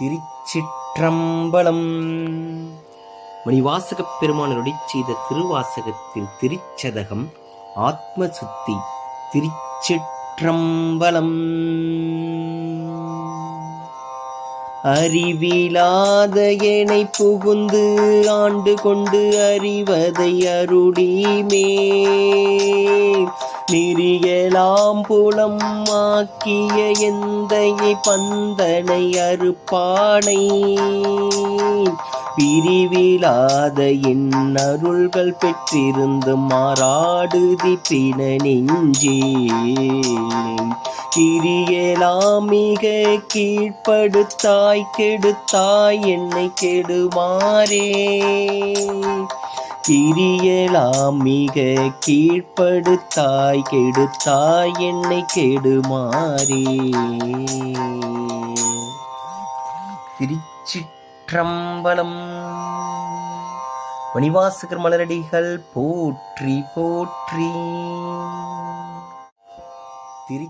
திருச்சிற்றம்பலம். மணிவாசகப் பெருமானருடைய செய்த திருவாசகத்தின் திருச்சதகம் ஆத்ம சுத்தி திருச்சிற்றம்பலம். அறிவிலாத எனை புகுந்து ஆண்டு கொண்டு அறிவதை அருடிமே நெறியலாம் புலம் ஆக்கிய எந்தையை பந்தனை அறுப்பானை. பிரிவிலாத என் அருள்கள் பெற்றிருந்து மாறாடுதி பின நெஞ்சே கிரியலாம் மிக கீழ்ப்படுத்தாய் கெடுத்தாய் என்னை கெடுமாறே. கிரியலாம் மிக கீழ்ப்படுத்தாய் கெடுத்தாய் என்னை கெடுமாறே திருச்சிற்றம்பலம். மணிவாசகர் மலரடிகள் போற்றி போற்றி. திரு